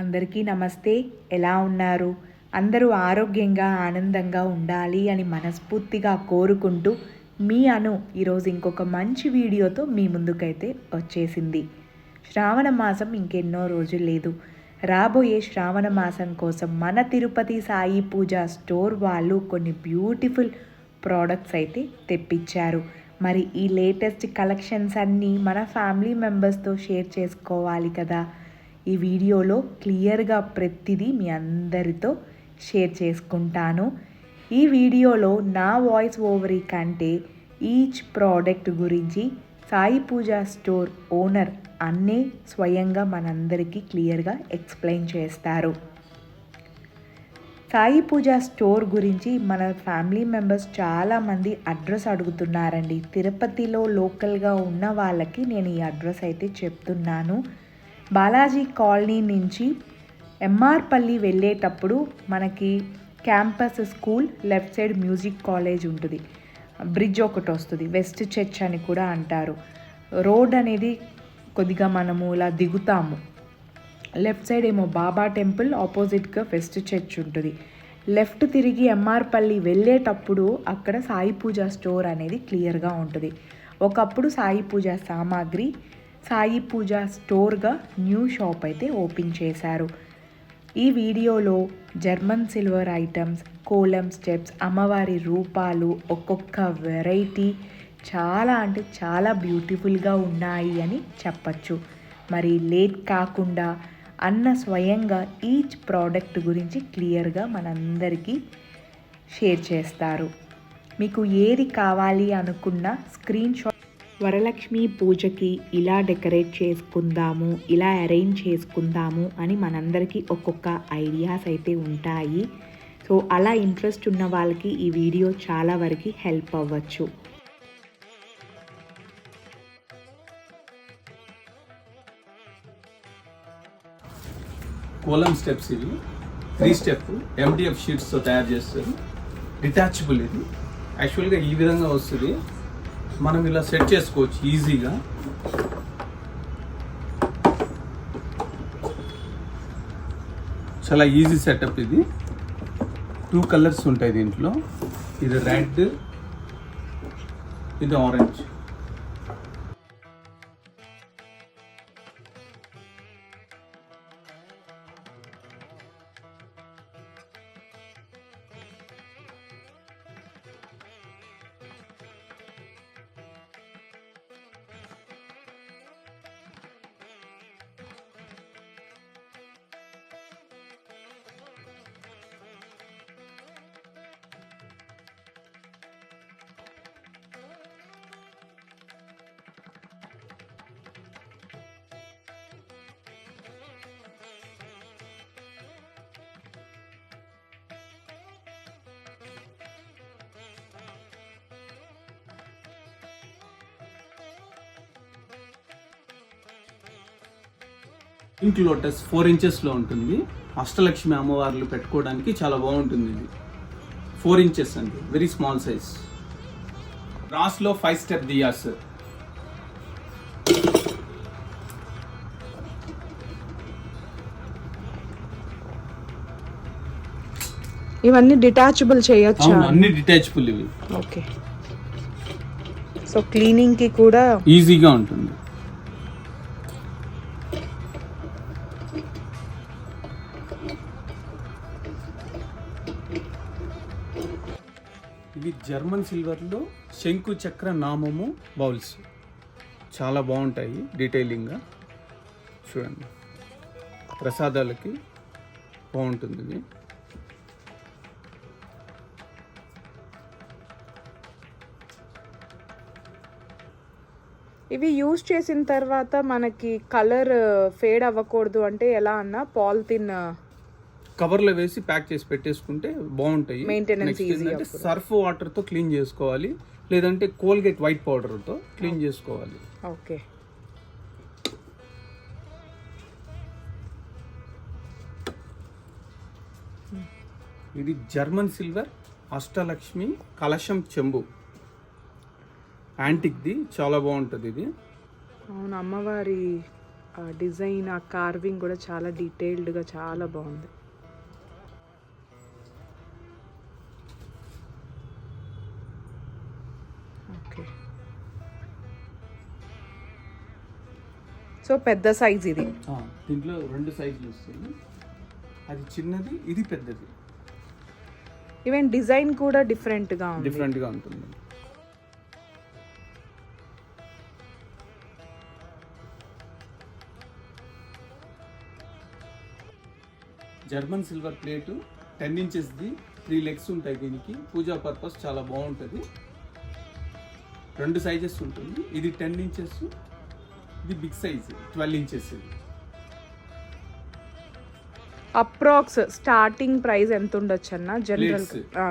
అందరికీ నమస్తే. ఎలా ఉన్నారు? అందరూ ఆరోగ్యంగా ఆనందంగా ఉండాలి అని మనస్ఫూర్తిగా కోరుకుంటూ మీ అను ఈరోజు ఇంకొక మంచి వీడియోతో మీ ముందుకైతే వచ్చేసింది. శ్రావణ మాసం ఇంకెన్నో రోజులు లేదు. రాబోయే శ్రావణ మాసం కోసం మన తిరుపతి సాయి పూజ స్టోర్ వాళ్ళు కొన్ని బ్యూటిఫుల్ ప్రోడక్ట్స్ అయితే తెప్పించారు. మరి ఈ లేటెస్ట్ కలెక్షన్స్ అన్నీ మన ఫ్యామిలీ మెంబర్స్తో షేర్ చేసుకోవాలి కదా. ఈ వీడియోలో క్లియర్గా ప్రతిదీ మీ అందరితో షేర్ చేసుకుంటాను. ఈ వీడియోలో నా వాయిస్ ఓవరీ కంటే ఈచ్ ప్రోడక్ట్ గురించి సాయి పూజ స్టోర్ ఓనర్ అన్నే స్వయంగా మనందరికీ క్లియర్గా ఎక్స్ప్లెయిన్ చేస్తారు. సాయి పూజ స్టోర్ గురించి మన ఫ్యామిలీ మెంబర్స్ చాలామంది అడ్రస్ అడుగుతున్నారండి. తిరుపతిలో లోకల్గా ఉన్న వాళ్ళకి నేను ఈ అడ్రస్ అయితే చెప్తున్నాను. బాలాజీ కాలనీ నుంచి ఎంఆర్పల్లి వెళ్ళేటప్పుడు మనకి campus school left side music college ఉంటుంది. బ్రిడ్జ్ ఒకటి వస్తుంది. వెస్ట్ చర్చ్ అని కూడా అంటారు. రోడ్ అనేది కొద్దిగా మనము ఇలా దిగుతాము. లెఫ్ట్ సైడ్ ఏమో బాబా టెంపుల్ ఆపోజిట్గా వెస్ట్ చర్చ్ ఉంటుంది. లెఫ్ట్ తిరిగి ఎంఆర్పల్లి వెళ్ళేటప్పుడు అక్కడ సాయి పూజ స్టోర్ అనేది క్లియర్గా ఉంటుంది. ఒకప్పుడు సాయి పూజ సామాగ్రి సాయి పూజ స్టోర్గా న్యూ షాప్ అయితే ఓపెన్ చేశారు. ఈ వీడియోలో German silver items kolam steps అమ్మవారి రూపాలు ఒక్కొక్క వెరైటీ చాలా అంటే చాలా బ్యూటిఫుల్గా ఉన్నాయి అని చెప్పచ్చు. మరి లేట్ కాకుండా అన్న స్వయంగా ఈచ్ ప్రోడక్ట్ గురించి క్లియర్గా మనందరికీ షేర్ చేస్తారు. మీకు ఏది కావాలి అనుకున్న స్క్రీన్ షాట్ వరలక్ష్మి పూజకి ఇలా డెకరేట్ చేసుకుందాము ఇలా అరేంజ్ చేసుకుందాము అని మనందరికీ ఒక్కొక్క ఐడియాస్ అయితే ఉంటాయి. సో అలా ఇంట్రెస్ట్ ఉన్న వాళ్ళకి ఈ వీడియో చాలా వరకు హెల్ప్ అవ్వచ్చు. కోలం స్టెప్స్ ఇవి. Three step. ఎండిఎఫ్ షీట్స్తో తయారు చేస్తారు. డిటాచబుల్ ఇది. యాక్చువల్గా ఈ విధంగా వస్తుంది. మనం ఇలా సెట్ చేసుకోవచ్చు ఈజీగా. చాలా ఈజీ సెటప్ ఇది. టూ కలర్స్ ఉంటాయి దీంట్లో. ఇది రెడ్ ఇది ఆరెంజ్ పింక్ లోటస్ ఫోర్ ఇంచెస్లో ఉంటుంది. అష్టలక్ష్మి అమ్మవార్లు పెట్టుకోవడానికి చాలా బాగుంటుంది ఇది. ఫోర్ ఇంచెస్ అండి వెరీ స్మాల్ సైజ్ రాస్లో ఫైవ్ స్టెప్ దియాస్ ఇవన్నీ డిటాచబుల్ చేయొచ్చా? అన్ని డిటాచబుల్ ఇవి. ఓకే సో క్లీనింగ్కి కూడా ఈజీగా ఉంటుంది. ఇవి జర్మన్ సిల్వర్లో శంకు చక్ర నామము బౌల్స్. చాలా బాగుంటాయి డీటెయిలింగ్గా. చూడండి. ప్రసాదాలకి బాగుంటుంది ఇది. ఇవి యూజ్ చేసిన తర్వాత మనకి కలర్ ఫేడ్ అవ్వకూడదు అంటే ఎలా అన్నా పాలిథిన్ కవర్లో వేసి ప్యాక్ చేసి పెట్టేసుకుంటే బాగుంటాయి. Easy ఏంటంటే సర్ఫ్ వాటర్తో క్లీన్ చేసుకోవాలి. లేదంటే కోల్గేట్ వైట్ పౌడర్తో క్లీన్ చేసుకోవాలి. ఓకే. ఇది జర్మన్ సిల్వర్ అష్టలక్ష్మి కలశం చెంబు. యాంటిక్ది చాలా బాగుంటుంది ఇది. అవును అమ్మవారి డిజైన్ ఆ కార్వింగ్ కూడా చాలా డీటెయిల్డ్గా చాలా బాగుంది. సో పెద్ద సైజ్ ఇది. దీంట్లో రెండు సైజులు వస్తాయి. అది చిన్నది ఇది పెద్దది. ఈవెన్ డిజైన్ కూడా డిఫరెంట్గా డిఫరెంట్గా ఉంటుంది. జర్మన్ సిల్వర్ ప్లేటు టెన్ ఇంచెస్ది త్రీ లెగ్స్ ఉంటాయి దీనికి. పూజా పర్పస్ చాలా బాగుంటుంది. రెండు సైజెస్ ఉంటుంది. ఇది టెన్ ఇంచెస్ ఇది big size twelve inches approx starting price ఎంత ఉండొచ్చు అన్న? జనరల్.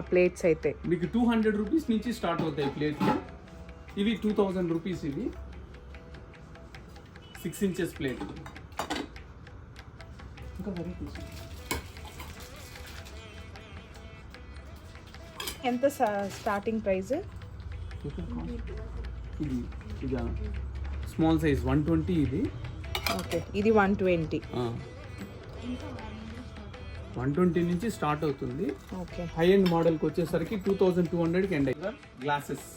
ప్లేట్స్ అయితే. మీకు టూ హండ్రెడ్ రూపీస్ నుంచి స్టార్ట్ అవుతాయి ప్లేట్లు ఇవి టూ థౌజండ్ రూపీస్ ఇవి. సిక్స్ ఇంచెస్ ప్లేట్ ఇంకా. ఎంత స్టార్టింగ్ ప్రైస్ ఇది ఇది. స్మాల్ సైజ్ వన్ ట్వంటీ ఇది. ఓకే ఇది వన్ ట్వంటీ. వన్ ట్వంటీ నుంచి స్టార్ట్ అవుతుంది. హై ఎండ్ మోడల్కి వచ్చేసరికి టూ థౌజండ్ టూ హండ్రెడ్కి ఎండ్ అయ్యారు గ్లాసెస్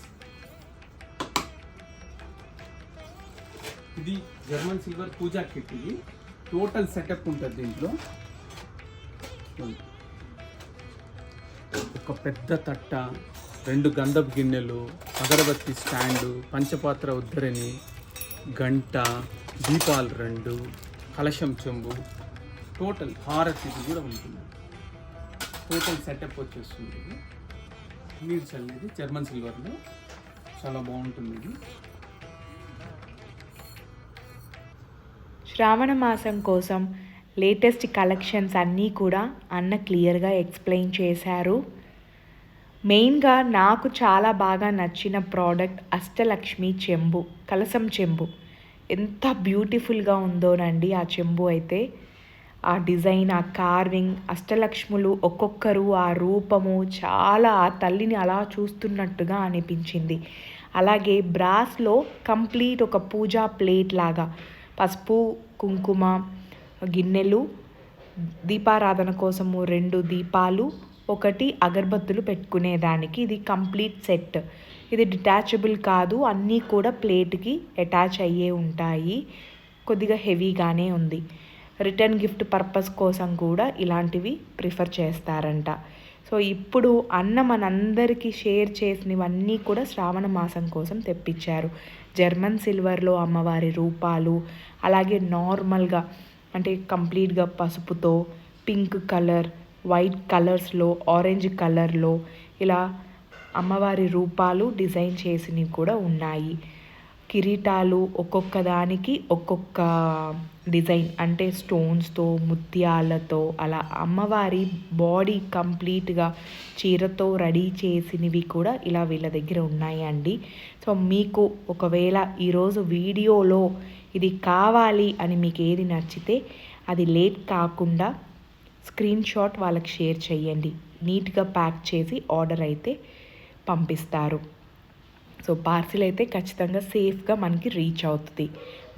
ఇది జర్మన్ సిల్వర్ పూజా కిట్ ఇది. టోటల్ సెటప్ ఉంటుంది దీంట్లో. ఒక పెద్ద తట్ట రెండు గంధపు గిన్నెలు అగరబత్తి స్టాండు పంచపాత్ర ఉద్ధరణి గంట దీపాలు రెండు కలశం చెంబు. టోటల్ హారతి కూడా ఉంటుంది. టోటల్ సెటప్ వచ్చేస్తుంది ఇది. నీరు చల్లేది జర్మన్ సిల్వర్లో చాలా బాగుంటుంది ఇది. శ్రావణ మాసం కోసం లేటెస్ట్ కలెక్షన్స్ అన్నీ కూడా అన్న క్లియర్గా ఎక్స్ప్లెయిన్ చేశారు. మెయిన్గా నాకు చాలా బాగా నచ్చిన ప్రోడక్ట్ అష్టలక్ష్మి చెంబు కలసం చెంబు. ఎంత బ్యూటిఫుల్గా ఉందోనండి ఆ చెంబు అయితే. ఆ డిజైన్ ఆ కార్వింగ్ అష్టలక్ష్ములు ఒక్కొక్కరు ఆ రూపము చాలా ఆ తల్లిని అలా చూస్తున్నట్టుగా అనిపించింది. అలాగే బ్రాస్లో కంప్లీట్ ఒక పూజా ప్లేట్ లాగా పసుపు కుంకుమ గిన్నెలు దీపారాధన కోసము రెండు దీపాలు ఒకటి అగరబత్తులు పెట్టుకునేదానికి ఇది కంప్లీట్ సెట్. ఇది డిటాచబుల్ కాదు అన్నీ కూడా ప్లేట్కి అటాచ్ అయ్యే ఉంటాయి. కొద్దిగా హెవీగానే ఉంది. రిటర్న్ గిఫ్ట్ పర్పస్ కోసం కూడా ఇలాంటివి ప్రిఫర్ చేస్తారంట. సో ఇప్పుడు అన్న మనందరికీ షేర్ చేసినవన్నీ కూడా శ్రావణ మాసం కోసం తెప్పించారు. జర్మన్ సిల్వర్లో అమ్మవారి రూపాలు అలాగే నార్మల్గా అంటే కంప్లీట్గా పసుపుతో పింక్ కలర్ వైట్ కలర్స్లో ఆరెంజ్ కలర్లో ఇలా అమ్మవారి రూపాలు డిజైన్ చేసినవి కూడా ఉన్నాయి. కిరీటాలు ఒక్కొక్క దానికి ఒక్కొక్క డిజైన్ అంటే స్టోన్స్తో ముత్యాలతో అలా అమ్మవారి బాడీ కంప్లీట్గా చీరతో రెడీ చేసినవి కూడా ఇలా వీళ్ళ దగ్గర ఉన్నాయండి. సో మీకు ఒకవేళ ఈరోజు వీడియోలో ఇది కావాలి అని మీకు ఏది నచ్చితే అది లేట్ కాకుండా స్క్రీన్ షాట్ వాళ్ళకి షేర్ చేయండి. నీట్గా ప్యాక్ చేసి ఆర్డర్ అయితే పంపిస్తారు. సో పార్సిల్ అయితే ఖచ్చితంగా సేఫ్గా మనకి రీచ్ అవుతుంది.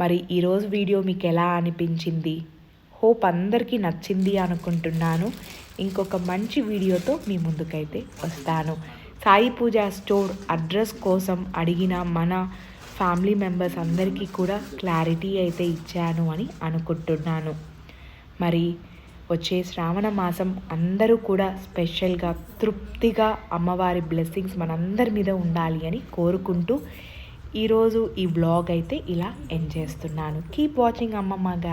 మరి ఈరోజు వీడియో మీకు ఎలా అనిపించింది? హోప్ అందరికీ నచ్చింది అనుకుంటున్నాను. ఇంకొక మంచి వీడియోతో మీ ముందుకైతే వస్తాను. సాయి పూజ స్టోర్ అడ్రస్ కోసం అడిగిన మన ఫ్యామిలీ మెంబర్స్ అందరికీ కూడా క్లారిటీ అయితే ఇచ్చాను అని అనుకుంటున్నాను. మరి వచ్చే శ్రావణ మాసం అందరూ కూడా స్పెషల్గా తృప్తిగా అమ్మవారి బ్లెస్సింగ్స్ మనందరి మీద ఉండాలి అని కోరుకుంటూ ఈరోజు ఈ బ్లాగ్ అయితే ఇలా ఎండ్ చేస్తున్నాను. కీప్ వాచింగ్ అమ్మమ్మ గారి